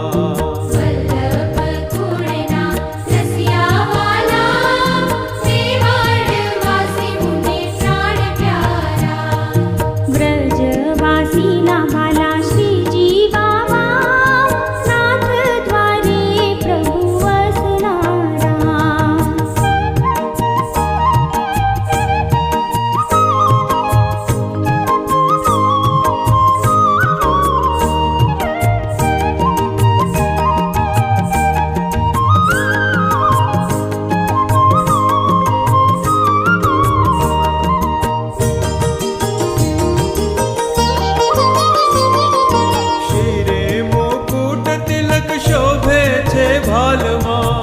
Oh. শোভেছে ভালো মন।